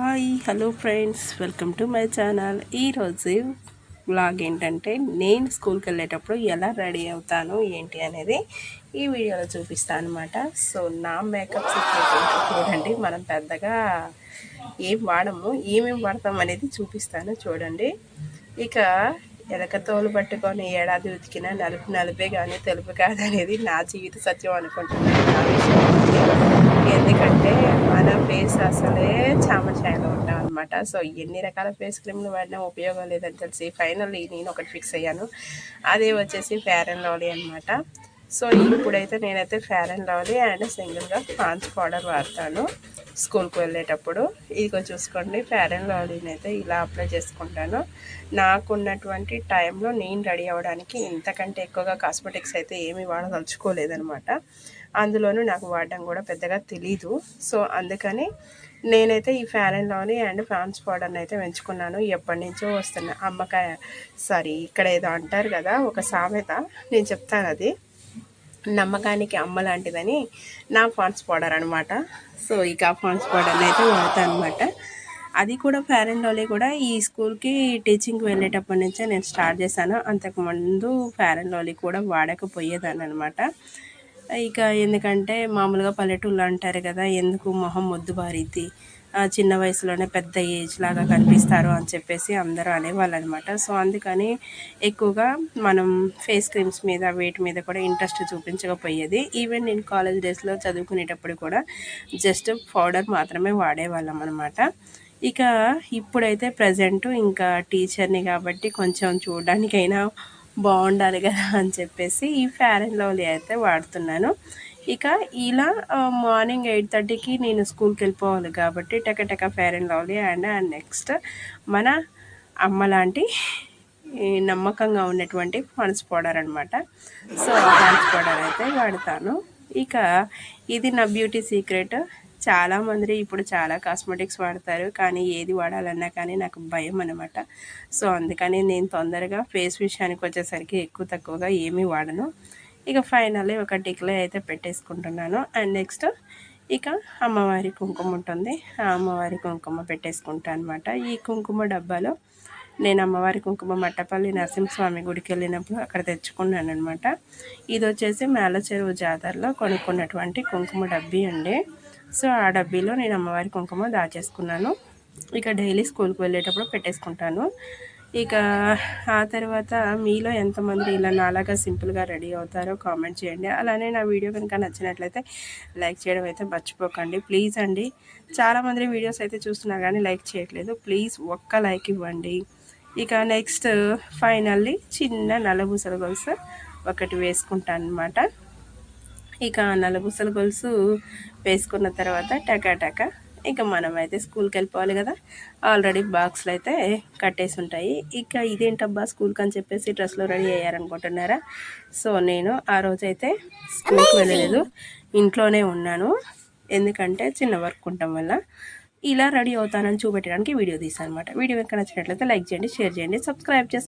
Hi hello friends welcome to my channel. ఈరోజు blog ఏంటంటే నేను స్కూల్కి వెళ్ళేటప్పుడు ఎలా రెడీ అవుతాను ఏంటి అనేది ఈ వీడియోలో చూపిస్తాను అనమాట సో నా మేకప్ చూడండి. మనం పెద్దగా ఏం వాడము ఏమేమి వాడతాం అనేది చూపిస్తాను చూడండి. ఇక ఎలక తోలు పట్టుకొని ఏడాది ఉతికిన నలుపు నలుపే కానీ తెలుపు కాదనేది నా జీవిత సత్యం అనుకుంటున్నాను. నా విషయం. అసలే చామచాయలో ఉంటాం అనమాట సో ఎన్ని రకాల ఫేస్ క్రీమ్లు వాడినా ఉపయోగం లేదని తెలిసి ఫైనల్లీ నేను ఒకటి ఫిక్స్ అయ్యాను. అదే వచ్చేసి ఫేర్ అండ్ లవ్లీ అనమాట సో ఇప్పుడైతే నేనైతే ఫేర్ అండ్ లవ్లీ అండ్ సింగిల్గా పాన్స్ పౌడర్ వాడతాను. స్కూల్కి వెళ్ళేటప్పుడు ఇదిగో చూసుకోండి ఫేర్ అండ్ లవ్లీని అయితే ఇలా అప్లై చేసుకుంటాను. నాకున్నటువంటి టైంలో నేను రెడీ అవ్వడానికి ఇంతకంటే ఎక్కువగా కాస్మెటిక్స్ అయితే ఏమీ వాడదలుచుకోలేదనమాట. అందులోనూ నాకు వాడడం కూడా పెద్దగా తెలీదు. సో అందుకని నేనైతే ఈ fair and lovely and Pond's పౌడర్ని అయితే పెంచుకున్నాను ఎప్పటి నుంచో వస్తున్నా అమ్మకాయ సారీ ఇక్కడ ఏదో అంటారు కదా ఒక సామెత. నేను చెప్తాను అది. నమ్మకానికి అమ్మ లాంటిదని నా ఫాన్స్ పౌడర్ అనమాట సో ఇక ఫాన్స్ పౌడర్ని అయితే వాడతాను అనమాట అది కూడా ఫేర్ అండ్ లవ్లీ కూడా ఈ స్కూల్కి టీచింగ్కి వెళ్ళేటప్పటి నుంచే నేను స్టార్ట్ చేశాను. అంతకుముందు ఫేర్ అండ్ లవ్లీ కూడా వాడకపోయేదాన్ని అనమాట ఇక ఎందుకంటే మామూలుగా పల్లెటూళ్ళు అంటారు కదా ఎందుకు మొహం మొద్దు బారిద్ది చిన్న వయసులోనే పెద్ద ఏజ్ లాగా కనిపిస్తారు అని చెప్పేసి అందరూ అనేవాళ్ళు అనమాట సో అందుకని ఎక్కువగా మనం ఫేస్ క్రీమ్స్ మీద వేటి మీద కూడా ఇంట్రెస్ట్ చూపించకపోయేది. ఈవెన్ నేను కాలేజ్ డేస్లో చదువుకునేటప్పుడు కూడా జస్ట్ పౌడర్ మాత్రమే వాడేవాళ్ళం అనమాట ఇక ఇప్పుడైతే ప్రజెంట్ ఇంకా టీచర్ని కాబట్టి కొంచెం చూడడానికైనా బాగుండాలి కదా అని చెప్పేసి ఈ ఫేర్ అండ్ లవ్లీ అయితే వాడుతున్నాను. ఇక ఇలా మార్నింగ్ ఎయిట్ థర్టీకి నేను స్కూల్కి వెళ్ళిపోవాలి కాబట్టి టక fair and lovely and and next మన అమ్మ లాంటి నమ్మకంగా ఉన్నటువంటి ఫండ్స్ పౌడర్ అనమాట సో ఫండ్స్ పౌడర్ అయితే వాడతాను. ఇక ఇది నా బ్యూటీ సీక్రెట్. చాలామంది ఇప్పుడు చాలా కాస్మెటిక్స్ వాడతారు కానీ ఏది వాడాలన్నా కానీ నాకు భయం అనమాట సో అందుకని నేను తొందరగా ఫేస్ విషయానికి వచ్చేసరికి ఎక్కువ తక్కువగా ఏమీ వాడను. ఇక ఫైనల్లీ ఒక టిక్లే అయితే పెట్టేసుకుంటున్నాను. అండ్ నెక్స్ట్ ఇక అమ్మవారి కుంకుమ ఉంటుంది. ఆ అమ్మవారి కుంకుమ పెట్టేసుకుంటాను అనమాట ఈ కుంకుమ డబ్బాలో నేను అమ్మవారి కుంకుమ మట్టపల్లి నరసింహస్వామి గుడికి వెళ్ళినప్పుడు అక్కడ తెచ్చుకున్నాను అనమాట ఇది వచ్చేసి మేల చెరువు జాతరలో కొనుక్కున్నటువంటి కుంకుమ డబ్బీ అండి. సో ఆ డబ్బీలో నేను అమ్మవారి కుంకుమ దాచేసుకున్నాను. ఇక డైలీ స్కూల్కి వెళ్ళేటప్పుడు పెట్టేసుకుంటాను. ఇక ఆ తర్వాత మీలో ఎంతమంది ఇలా నాలాగా సింపుల్గా రెడీ అవుతారో కామెంట్ చేయండి. అలానే నా వీడియో కనుక నచ్చినట్లయితే లైక్ చేయడం అయితే మర్చిపోకండి. ప్లీజ్ అండి. చాలామంది వీడియోస్ అయితే చూస్తున్నారు కానీ లైక్ చేయట్లేదు. ప్లీజ్ ఒక్క లైక్ ఇవ్వండి. ఇక నెక్స్ట్ ఫైనల్లీ చిన్న నల్లబూసల గొలుసు ఒకటి వేసుకుంటాను అనమాట ఇక నలుగుసల గొలుసు వేసుకున్న తర్వాత టకా ఇక మనం అయితే స్కూల్కి వెళ్ళిపోవాలి కదా. ఆల్రెడీ బాక్స్లు అయితే కట్టేసి ఉంటాయి. ఇక ఇదేంటబ్బా స్కూల్కి అని చెప్పేసి డ్రెస్లో రెడీ అయ్యారనుకుంటున్నారా? సో నేను ఆ రోజైతే స్కూల్కి వెళ్ళలేదు. ఇంట్లోనే ఉన్నాను. ఎందుకంటే చిన్న వర్క్ ఉండటం వల్ల. ఇలా రెడీ అవుతానని చూపెట్టడానికి వీడియో తీసాను అనమాట వీడియో కనుక నచ్చినట్లయితే లైక్ చేయండి షేర్ చేయండి సబ్స్క్రైబ్ చేసి